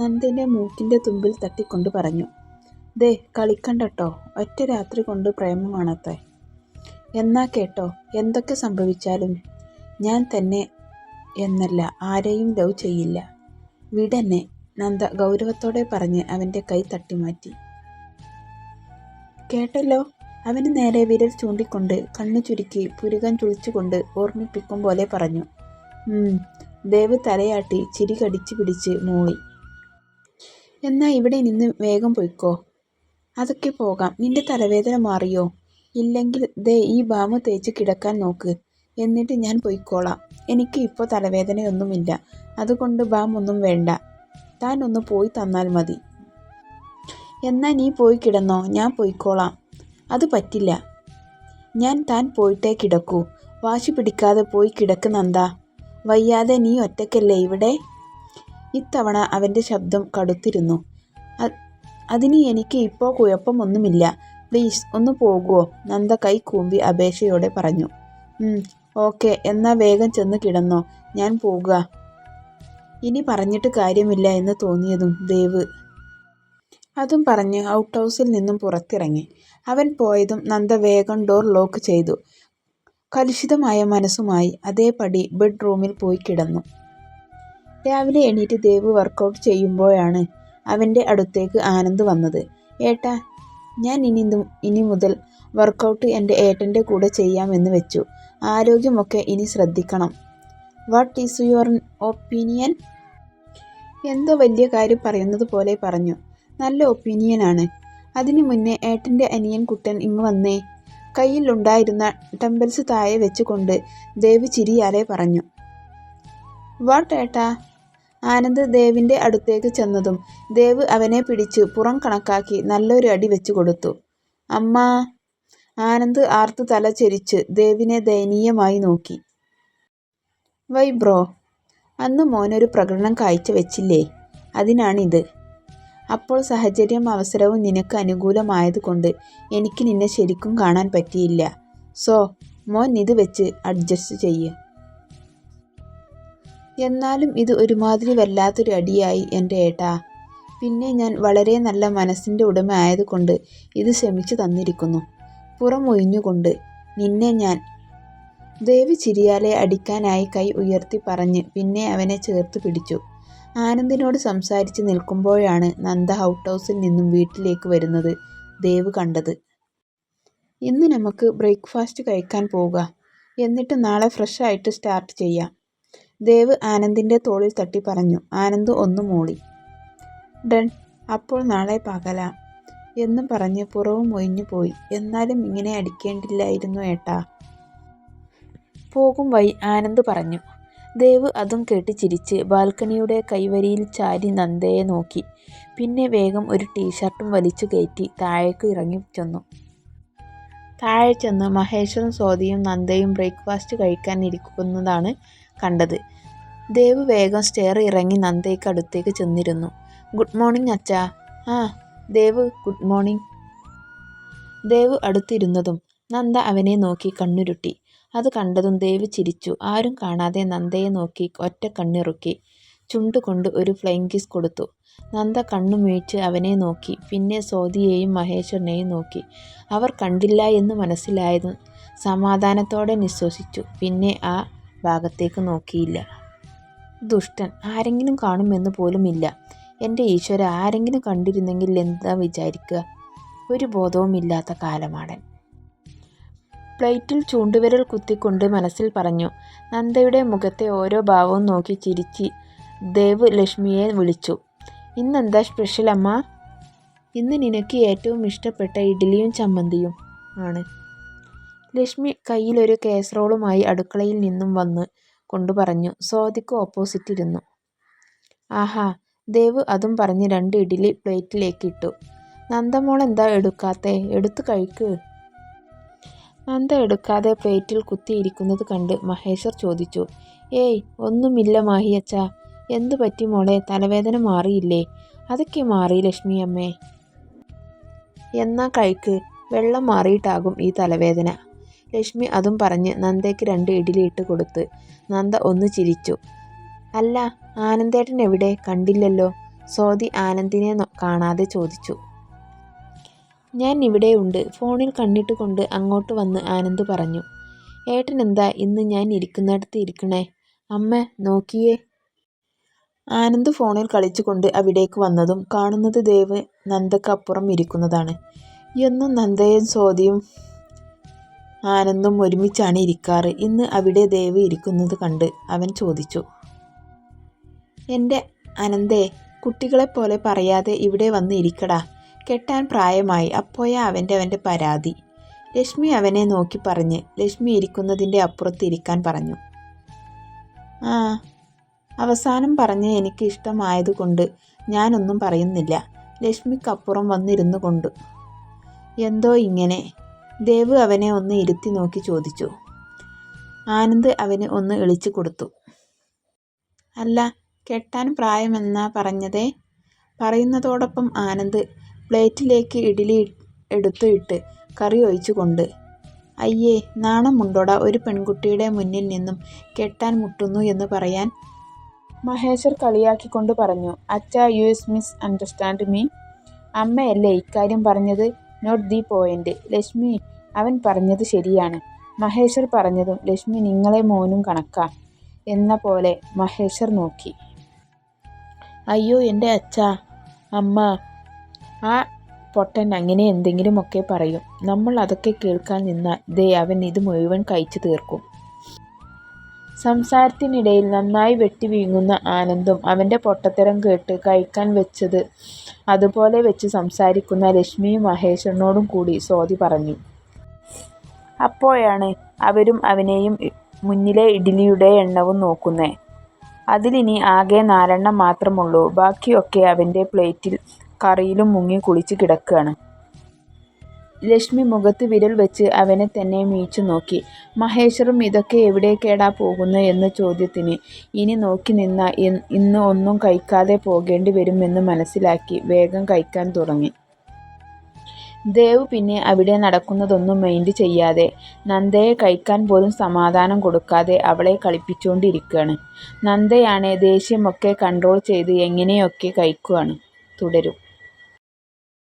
നന്ദന്റെ മൂക്കിന്റെ തുമ്പിൽ തട്ടിക്കൊണ്ട് പറഞ്ഞു ദേ കളിക്കണ്ടട്ടോ. ഒറ്റ രാത്രി കൊണ്ട് പ്രേമമാണത്രേ. എന്നാ കേട്ടോ എന്തൊക്കെ സംഭവിച്ചാലും ഞാൻ തന്നെ എന്നല്ല ആരെയും ലവ് ചെയ്യില്ല. വിടന്നെ. നന്ദ ഗൗരവത്തോടെ പറഞ്ഞ് അവന്റെ കൈ തട്ടിമാറ്റി. കേട്ടല്ലോ. അവന് നേരെ വിരൽ ചൂണ്ടിക്കൊണ്ട് കണ്ണു ചുരുക്കി പുരുകൻ ചുളിച്ചുകൊണ്ട് ഓർമ്മിപ്പിക്കും പോലെ പറഞ്ഞു. ദേവ് തലയാട്ടി ചിരി കടിച്ചു പിടിച്ച് മൂളി. എന്നാ ഇവിടെ നിന്ന് വേഗം പൊയ്ക്കോ. അതൊക്കെ പോകാം. നിന്റെ തലവേദന മാറിയോ? ഇല്ലെങ്കിൽ ദേ ഈ ബാമ തേച്ച് കിടക്കാൻ നോക്ക്. എന്നിട്ട് ഞാൻ പൊയ്ക്കോളാം. എനിക്ക് ഇപ്പോൾ തലവേദനയൊന്നുമില്ല. അതുകൊണ്ട് ബാം ഒന്നും വേണ്ട. താൻ ഒന്ന് പോയി തന്നാൽ മതി. എന്നാ നീ പോയി കിടന്നോ. ഞാൻ പോയിക്കോളാം. അത് പറ്റില്ല. ഞാൻ താൻ പോയിട്ടേ കിടക്കൂ. വാശി പിടിക്കാതെ പോയി കിടക്ക് നന്ദ. വയ്യാതെ നീ ഒറ്റക്കല്ലേ ഇവിടെ? ഇത്തവണ അവന്റെ ശബ്ദം കടുത്തിരുന്നു. "അ- അതിന് എനിക്ക് ഇപ്പോൾ കുഴപ്പമൊന്നുമില്ല. പ്ലീസ് ഒന്ന് പോകുമോ നന്ദ കൈ കൂമ്പി അപേക്ഷയോടെ പറഞ്ഞു. "ഉം, ഓക്കെ. എന്നാ വേഗം ചെന്ന് കിടന്നോ. ഞാൻ പോകുക ഇനി പറഞ്ഞിട്ട് കാര്യമില്ല എന്ന് തോന്നിയതും ദേവ് അതും പറഞ്ഞ് ഔട്ട് ഹൗസിൽ നിന്നും പുറത്തിറങ്ങി. അവൻ പോയതും നന്ദ വേഗം ഡോർ ലോക്ക് ചെയ്തു. കലുഷിതമായ മനസ്സുമായി അതേപടി ബെഡ്റൂമിൽ പോയി കിടന്നു. രാവിലെ എണീറ്റ് ദേവ് വർക്കൗട്ട് ചെയ്യുമ്പോഴാണ് അവന്റെ അടുത്തേക്ക് ആനന്ദ് വന്നത് ഏട്ടാ ഞാൻ ഇനി ഇനി മുതൽ വർക്കൗട്ട് എന്റെ ഏട്ടന്റെ കൂടെ ചെയ്യാമെന്ന് വെച്ചു ആരോഗ്യമൊക്കെ ഇനി ശ്രദ്ധിക്കണം വാട്ട് ഈസ് യുവർ ഒപ്പീനിയൻ എന്തോ വലിയ കാര്യം പറയുന്നത് പോലെ പറഞ്ഞു നല്ല ഒപ്പീനിയനാണ് അതിനു മുന്നേ ഏട്ടന്റെ അനിയൻ കുട്ടൻ ഇങ്ങ് വന്നേ കയ്യിലുണ്ടായിരുന്ന ടെമ്പിൾസ് താഴെ വെച്ചുകൊണ്ട് ദേവ് ചിരിയാലെ പറഞ്ഞു വാട്ട് ഏട്ടാ ആനന്ദ് ദേവിന്റെ അടുത്തേക്ക് ചെന്നതും ദേവ് അവനെ പിടിച്ച് പുറം കണക്കാക്കി നല്ലൊരു അടി വെച്ചു കൊടുത്തു. അമ്മ! ആനന്ദ് ആർത്ത് തല ചെരിച്ച് ദേവിനെ ദയനീയമായി നോക്കി. Why bro! അന്ന് മോനൊരു പ്രകടനം കാഴ്ചവെച്ചില്ലേ അതിനാണിത്. അപ്പോൾ സാഹചര്യം അവസരവും നിനക്ക് അനുകൂലമായതുകൊണ്ട് എനിക്ക് നിന്നെ ശരിക്കും കാണാൻ പറ്റിയില്ല. സോ മോൻ ഇത് വെച്ച് അഡ്ജസ്റ്റ് ചെയ്യ്. എന്നാലും ഇത് ഒരുമാതിരി വല്ലാത്തൊരു അടിയായി എന്റെ ഏട്ടാ. പിന്നെ ഞാൻ വളരെ നല്ല മനസ്സിന്റെ ഉടമ ആയതുകൊണ്ട് ഇത് ക്ഷമിച്ചു തന്നിരിക്കുന്നു. പുറമൊഴിഞ്ഞുകൊണ്ട് നിന്നെ ഞാൻ ദേവി ചിരിയാലെ അടിക്കാനായി കൈ ഉയർത്തി പറഞ്ഞ് പിന്നെ അവനെ ചേർത്ത് പിടിച്ചു. ആനന്ദിനോട് സംസാരിച്ച് നിൽക്കുമ്പോഴാണ് നന്ദ ഔട്ട് ഹൗസിൽ നിന്നും വീട്ടിലേക്ക് വരുന്നത് ദേവ് കണ്ടത്. ഇന്ന് നമുക്ക് ബ്രേക്ക്ഫാസ്റ്റ് കഴിക്കാൻ പോവുക. എന്നിട്ട് നാളെ ഫ്രഷ് ആയിട്ട് സ്റ്റാർട്ട് ചെയ്യാം. ദേവ് ആനന്ദിന്റെ തോളിൽ തട്ടി പറഞ്ഞു ആനന്ദ് ഒന്ന് മൂളി. ഡൺ അപ്പോൾ നാളെ പകല എന്ന് പറഞ്ഞ് പുറവും ഒഴിഞ്ഞു പോയി. എന്നാലും ഇങ്ങനെ അടിക്കേണ്ടില്ലായിരുന്നു ഏട്ടാ. പോകും വഴി ആനന്ദ് പറഞ്ഞു. ദേവ് അതും കേട്ട് ചിരിച്ച് ബാൽക്കണിയുടെ കൈവരിയിൽ ചാരി നന്ദയെ നോക്കി. പിന്നെ വേഗം ഒരു ടീഷർട്ടും വലിച്ചു കയറ്റി താഴേക്ക് ഇറങ്ങി ചെന്നു. താഴെ ചെന്ന് മഹേശ്വരും സ്വാതിയും നന്ദയും ബ്രേക്ക്ഫാസ്റ്റ് കഴിക്കാൻ ഇരിക്കുന്നതാണ് കണ്ടത്. ദേവ് വേഗം സ്റ്റെയർ ഇറങ്ങി നന്ദയ്ക്ക് അടുത്തേക്ക് ചെന്നിരുന്നു. ഗുഡ് മോർണിംഗ് അച്ഛാ. ആ ദേവ് ഗുഡ് മോർണിംഗ്. ദേവ് അടുത്തിരുന്നതും നന്ദ അവനെ നോക്കി കണ്ണുരുട്ടി. അത് കണ്ടതും ദേവ് ചിരിച്ചു. ആരും കാണാതെ നന്ദയെ നോക്കി ഒറ്റ കണ്ണിറുക്കി ചുണ്ടുകൊണ്ട് ഒരു ഫ്ലൈങ് കിസ് കൊടുത്തു. നന്ദ കണ്ണു വീഴ്ച് അവനെ നോക്കി. പിന്നെ സോതിയെയും മഹേശ്വരനെയും നോക്കി. അവർ കണ്ടില്ല എന്ന് മനസ്സിലായതും സമാധാനത്തോടെ നിശ്വസിച്ചു. പിന്നെ ആ ഭാഗത്തേക്ക് നോക്കിയില്ല. ദുഷ്ടൻ ആരെങ്കിലും കാണുമെന്ന് പോലുമില്ല എന്റെ ഈശ്വര ആരെങ്കിലും കണ്ടിരുന്നെങ്കിൽ എന്താ വിചാരിക്കുക? ഒരു ബോധവുമില്ലാത്ത കാലമാടൻ. പ്ലേറ്റിൽ ചൂണ്ടുവിരൽ കുത്തിക്കൊണ്ട് മനസ്സിൽ പറഞ്ഞു. നന്ദയുടെ മുഖത്തെ ഓരോ ഭാവവും നോക്കി ചിരിച്ച് ദേവ് ലക്ഷ്മിയെ വിളിച്ചു. ഇന്നെന്താ സ്പെഷ്യൽ അമ്മ? ഇന്ന് നിനക്ക് ഏറ്റവും ഇഷ്ടപ്പെട്ട ഇഡ്ഡലിയും ചമ്മന്തിയും ആണ്. ലക്ഷ്മി കയ്യിലൊരു കേസറോളുമായി അടുക്കളയിൽ നിന്നും വന്ന് കൊണ്ടു പറഞ്ഞു. സ്വാതിക്ക് ഓപ്പോസിറ്റ് ഇരുന്നു ആഹാ ദേവ് അതും പറഞ്ഞ് രണ്ട് ഇഡ്ഡലി പ്ലേറ്റിലേക്ക് ഇട്ടു. നന്ദമോൾ എന്താ എടുക്കാത്തെ? എടുത്തു കഴിക്ക്. നന്ദ എടുക്കാതെ പ്ലേറ്റിൽ കുത്തിയിരിക്കുന്നത് കണ്ട് മഹേശ്വർ ചോദിച്ചു. ഏയ് ഒന്നുമില്ല മാഹിയച്ച എന്തു പറ്റി മോളെ? തലവേദന മാറിയില്ലേ? അതൊക്കെ മാറി ലക്ഷ്മി അമ്മേ എന്നാ കഴിക്ക്. വെള്ളം മാറിയിട്ടാകും ഈ തലവേദന. ലക്ഷ്മി അതും പറഞ്ഞ് നന്ദയ്ക്ക് രണ്ട് ഇഡ്ഡലി ഇട്ട് കൊടുത്ത് നന്ദ ഒന്ന് ചിരിച്ചു അല്ല ആനന്ദേട്ടൻ എവിടെ കണ്ടില്ലല്ലോ സ്വാതി ആനന്ദിനെ കാണാതെ ചോദിച്ചു. "ഞാൻ ഇവിടെയുണ്ട്. " ഫോണിൽ കണ്ണിട്ടുകൊണ്ട് അങ്ങോട്ട് വന്ന് ആനന്ദ് പറഞ്ഞു. ഏട്ടൻ എന്താ ഇന്ന് ഞാൻ ഇരിക്കുന്നിടത്ത് ഇരിക്കണേ? അമ്മ നോക്കിയേ. " ആനന്ദ് ഫോണിൽ കളിച്ചുകൊണ്ട് അവിടേക്ക് വന്നതും കാണുന്നത് ദേവ് നന്ദക്കപ്പുറം ഇരിക്കുന്നതാണ്. എന്നും നന്ദയും സ്വാതിയും ആനന്ദും ഒരുമിച്ചാണ് ഇരിക്കാറ്. ഇന്ന് അവിടെ ദേവ് ഇരിക്കുന്നത് കണ്ട് അവൻ ചോദിച്ചു. എന്റെ അനന്തേ, കുട്ടികളെപ്പോലെ പറയാതെ ഇവിടെ വന്ന് ഇരിക്കടാ കെട്ടാൻ പ്രായമായി. " അപ്പോയാ അവന്റെ അവന്റെ പരാതി. ലക്ഷ്മി അവനെ നോക്കി പറഞ്ഞ് ലക്ഷ്മി ഇരിക്കുന്നതിന്റെ അപ്പുറത്ത് ഇരിക്കാൻ പറഞ്ഞു. "ആ. അവസാനം പറഞ്ഞ് എനിക്ക് ഇഷ്ടമായതുകൊണ്ട് ഞാനൊന്നും പറയുന്നില്ല. " ലക്ഷ്മിക്കപ്പുറം വന്നിരുന്നു കൊണ്ട് എന്തോ ഇങ്ങനെ ദേവ് അവനെ ഒന്ന് ഇരുത്തി നോക്കി ചോദിച്ചു. ആനന്ദ് അവന് ഒന്ന് ഇളിച്ചു കൊടുത്തു. "അല്ല, കെട്ടാൻ പ്രായമെന്നാ പറഞ്ഞതേ? " പറയുന്നതോടൊപ്പം ആനന്ദ് പ്ലേറ്റിലേക്ക് ഇഡ്ഡലി എടുത്തു ഇട്ട് കറി ഒഴിച്ചുകൊണ്ട്. "അയ്യേ, നാണമുണ്ടോടാ ഒരു പെൺകുട്ടിയുടെ മുന്നിൽ നിന്നും കെട്ടാൻ മുട്ടുന്നു എന്ന് പറയാൻ? " മഹേശ്വർ കളിയാക്കിക്കൊണ്ട് പറഞ്ഞു. അച്ഛ you is misunderstand me. അമ്മയല്ലേ ഇക്കാര്യം പറഞ്ഞത്. Not the point. " "ലക്ഷ്മി, അവൻ പറഞ്ഞത് ശരിയാണ്. " മഹേശ്വർ പറഞ്ഞതും ലക്ഷ്മി നിങ്ങളെ മോനും കണക്കാം എന്ന പോലെ മഹേശ്വർ നോക്കി. "അയ്യോ എന്റെ അച്ഛ അമ്മ. ആ പൊട്ടൻ അങ്ങനെ എന്തെങ്കിലുമൊക്കെ പറയും. നമ്മൾ അതൊക്കെ കേൾക്കാൻ നിന്നാൽ ദേ അവൻ ഇത് മുഴുവൻ കഴിച്ചു തീർക്കും. " സംസാരത്തിനിടയിൽ നന്നായി വെട്ടി വീങ്ങുന്ന ആനന്ദും അവന്റെ പൊട്ടത്തരം കേട്ട് കഴിക്കാൻ വെച്ചത് അതുപോലെ വെച്ച് സംസാരിക്കുന്ന ലക്ഷ്മിയും മഹേഷണ്ണോടും കൂടി സ്വാതി പറഞ്ഞു. അപ്പോഴാണ് അവരും അവനെയും മുന്നിലെ ഇഡ്ഡലിയുടെ എണ്ണവും നോക്കുന്നേ. അതിലിനി ആകെ നാലെണ്ണം മാത്രമുള്ളൂ. ബാക്കിയൊക്കെ അവന്റെ പ്ലേറ്റിൽ കറിയിലും മുങ്ങി കുളിച്ച് കിടക്കാണ്. ലക്ഷ്മി മുഖത്ത് വിരൽ വെച്ച് അവനെ തന്നെ മീച്ചു നോക്കി. മഹേശ്വറും ഇതൊക്കെ എവിടേക്കേടാ പോകുന്നത് എന്ന ചോദ്യത്തിന് ഇനി നോക്കി നിന്ന ഇന്ന് ഒന്നും കഴിക്കാതെ പോകേണ്ടി വരുമെന്ന് മനസ്സിലാക്കി വേഗം കഴിക്കാൻ തുടങ്ങി. ദേവ് പിന്നെ അവിടെ നടക്കുന്നതൊന്നും മൈൻഡ് ചെയ്യാതെ നന്ദയെ കഴിക്കാൻ പോലും സമാധാനം കൊടുക്കാതെ അവളെ കളിപ്പിച്ചുകൊണ്ടിരിക്കുകയാണ് നന്ദയാണ് ദേഷ്യമൊക്കെ കൺട്രോൾ ചെയ്ത് എങ്ങനെയൊക്കെ കഴിക്കുകയാണ് തുടരും.